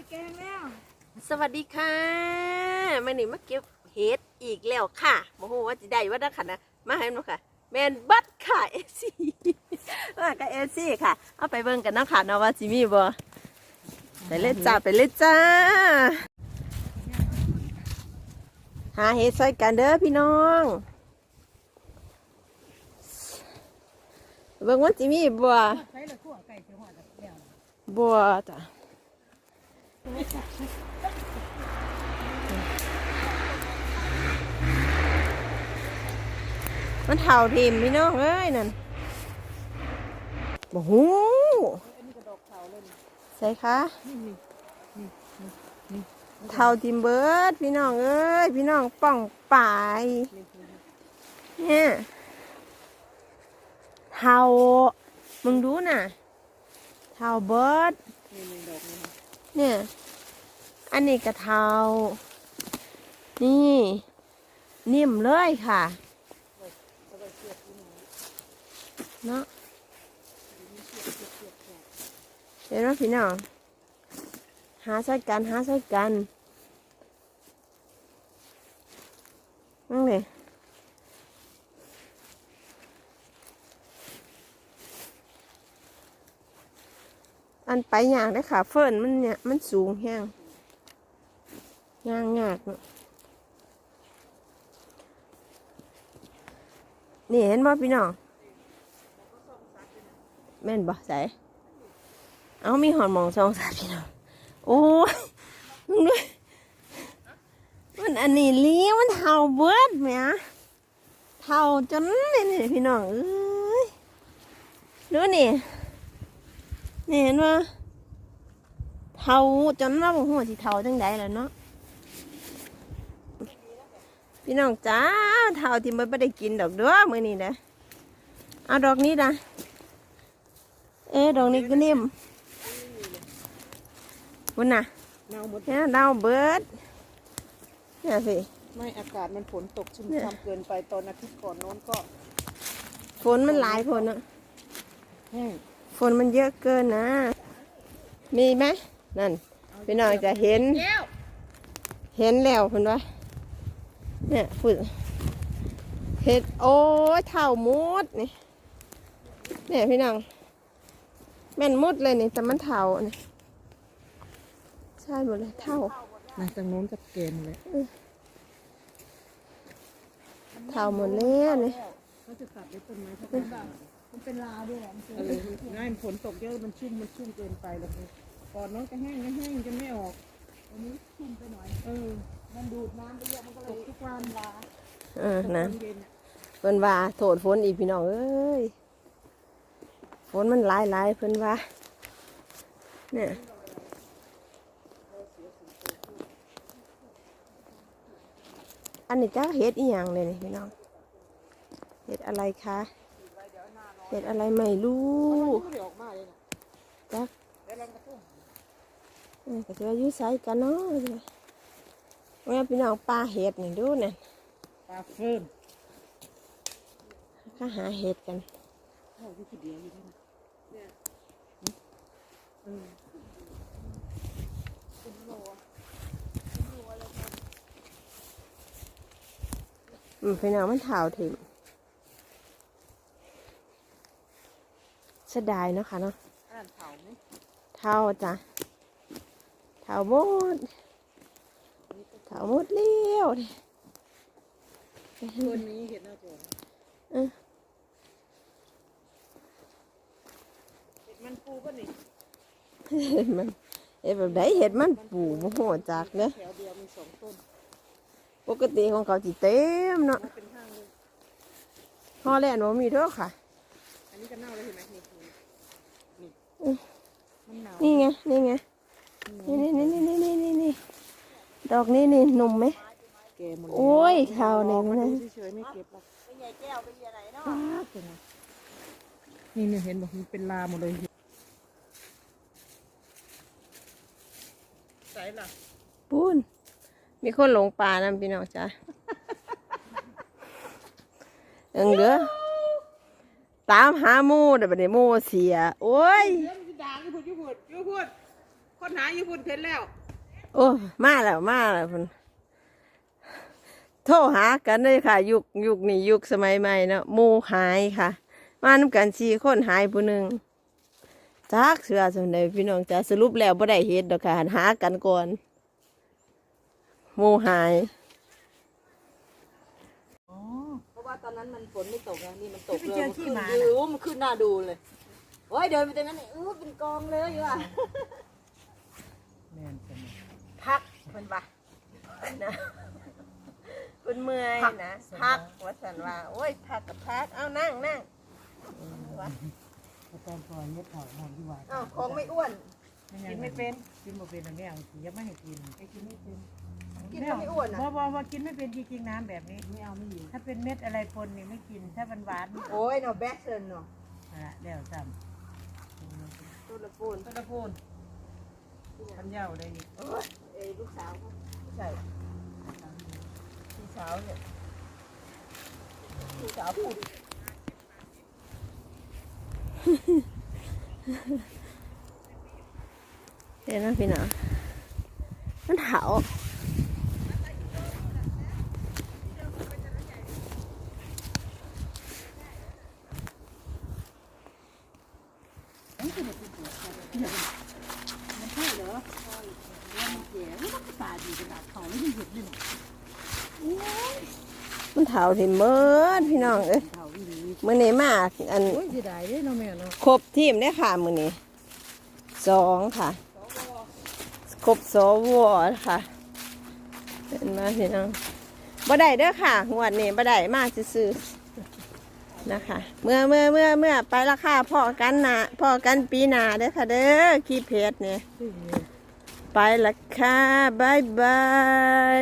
สิแกงแล้วสวัสดีค่ะมาหนิมาเก็บเห็ดอีกแล้วค่ะโมโหว่าจะได้ว่าได้ค่ะนะมาให้หนูค่ะ แมนบัตค่ะเอซี่ว่ากับเอซี่ค่ะ เอาไปเบิ่งกันเนาะค่ะเนาะว่าจิมีบ่ไปเล่นจ้าไปเล่นจ้า หาเห็ดใส่กันเด้อพี่น้องเบิ่งว่าจิมีบ่ใช้ละขั่วไก่เขียวหอดแล้วบัวจ้ะ มันเท่าทีมพี่น้องเอ้ยนั่นบ่หูอันนี้กระดอกเผาเลยใส่คะนี่นี่นี่นี่เท่าทีมเบิร์ดพี่น้องเอ้ยพี่น้องป้องป่ายเนี่ยเท่ามึงดูน่ะเท่าเบิร์ด เนี่ย อันนี้กระเทา นี่ นิ่มเลยค่ะเนาะเห็นไหมพี่น้องหาใส่กัน หาใส่กันนั่งเลย อันไปอย่างได้ค่ะ เฟิร์นมันเนี่ยมันสูงแห้งยางยากเนอะนี่เห็นบ่พี่น้องแม่นบ่ใส่เอามีหอนมองสองสาพี่น้องโอ้ยมึงด้วยมันอันนี้เลี้ยมันเท่าเบิดแหมเท่าจนนี่พี่น้องเอ้ยดูนี่ นี่เห็นว่าเท่าจนว่าบ่หัวสิเท่าจังใดล่ะเนาะพี่น้องจ้าเท่าที่มันไม่ได้กินดอกเด้อมื้อนี้นะเอาดอกนี้นะเอ๊ะดอกนี้ก็นิ่มคุณน่ะเน่าหมดเนี่ยเน่าเบิดเนี่ยสิไม่อากาศมันฝนตกชุ่มฉ่ำเกินไปตอนอาทิตย์ก่อนโน้นก็ ฝนมันหลายฝนอะแห้ง ฝนมันเยอะเกินนะ มีไหมนั่นพี่น้องจะเห็นแก้วเห็นแล้วคุณว่าเนี่ยฝนเห็ดโอ้ยเท่ามุดนี่เนี่ยพี่น้องแม่นมุดเลยนี่แต่มันเท่านี่ใช่หมดเลยเท่ามาจากโน้นกับเกณฑ์เลยเท่าหมดแล้วนี่เขาจะตัดไอ้ต้นไม้เขาเป็น มันเป็นลาด้วยเออง่ายฝนตกเยอะมันชุ่มมันชุ่มเกินไปแล้วก่อนน้องก็แห้งก็แห้งจนไม่ออก อันนี้ชุ่มไปหน่อย เออมันดูดน้ำไปเยอะมันก็เลยทุกวันลาเออนะเย็นเพิ่นว่าโทษฝนอีกพี่น้องเอ้ยฝนมันหลายหลายๆเพิ่นว่าเนี่ยอันนี้จ้าเห็ดอีหยังเลยนี่พี่น้องเห็ดอะไรคะ เห็ดอะไรไม่รู้เดี๋ยวออกมาเลยนะจ้าเดี๋ยวเรากระตุ้งเออก็จะว่าอยุ่ไสกันเนาะว่าพี่น้องปลาเห็ดนี่ดูเนี่ยปลาเฟิร์นก็หาเห็ดกันเข้าที่คือเดียวอยู่ที่นี่เนี่ยเอออืมพี่น้องมันเท่าถึง เสียดายเนาะค่ะเนาะอ่านเผาไหมเท่าจ้ะเท่าหมดเท่าหมดเลี้ยวดิตัวนี้เห็นหน้าจอเออเห็ดมันปูป่ะนี่เห็ดมันเห็ดแบบไหนเห็ดมันปูโมโหจากเนอะแถวเดียวมีสองต้นปกติของเขาจีเต็มเนาะมันเป็นห้างเลยห่อแล่นว่ามีเท่าค่ะ อันนี้ก็เน่าเลยเห็นไหมนี่นี่อืมมันห นาวนี่ไงนี่ไง นี่นี่นี่นี่นี่นี่นี่ดอกนี้นี่หนุ่มไหมแกหมดโอ้ยข่าวนี่มันมันะเฉยๆไม่เก็บหรอกเป็นใหญ่แก้วเป็นใหญ่ไหนเนาะนี่เนี่ยเห็นบอกมันเป็นลาหมดเลยใส่ล่ะปูนมีคนหลงป่านำพี่น้องจ้ะเอิงเด้อตามหาหมูเดี๋ยวบัดนี้หมูเสีย โอ้ยเดี๋ยวมั นจะด่าญี่ปุ่นญี่ปุ่นญี่ปุ่นคนหาอยู่คุณเห็นแล้ว โอ้มาแล้วมาแล้วพุ่นโทรหากันเลยค่ะ ยุคยุคนี้ยุคสมัยใหม่เนาะหมูหายค่ะ มานำกันสี่คนหายผู้หนึ่งจักเสือสมเด็จพี่น้องจะสรุปแล้วบ่ได้เฮ็ดดอกค่ะหากันก่อนหมูหายอ๋อเพราะว่าตอนนั้นมันฝนไม่ตกนะนี่มันตกไปเจอขี้หมาดูมันขึ้นหน้าดูเลย โอ้ยเดินไปตรงนั้นนี่อู้เป็นกองเลยว่ะแม่นจังพักมันปะนะคุณเมื่อยนะพักวัสันว่าโอ้ยพักกับพักเอานั่งนั่งวะก็ตอนก่อนเย็ดเขาหอมที่ว่าเอาของไม่อ้วน กินไม่เป็นกินบ่เป็นอันนี้เอาสิอย่าไม่ให้กินไอ้กินไม่เป็นกินก็ไม่อ้วนนะบ่บ่บ่กินไม่เป็นจริงๆน้ำแบบนี้ไม่เอาไม่อยู่ถ้าเป็นเม็ดอะไรปนนี่ไม่กินถ้ามันหวานโอ้ยเนาะแบกเซนเนาะนั่นละเดี๋ยวซ้ ตัวละปูนตะตะพูนทันยาวเลยนี่เอ้ยลูกสาวเขาใช่พี่สาวเนี่ยพี่สาวพูดเห็นนะพี่น้องมันเถา มันใช่เหรอมันแก่ไม่ตาดีขนาดเขาไม่ได้เห็นเลยมันเถาที่เมิดพี่น้องเอ้ยเขาอีหลีมื้อนี้มาอัน โอ้ยเสียดายเด้เนาะแม่เนาะครบทีมได้อค่ะมือนี้สองค่ะ ครบสวค่ะเป็นมาพี่น้องบ่ได้เด้อค่ะงวดนี้บ่ได้มาซื่อๆ นะคะ เมื่อเมื่อเมื่อเมื่อไปราคาพอกันนาพอกันปีหนาเด้อค่ะเด้อขี้เพชรเนี่ย ไปละค่ะบายบาย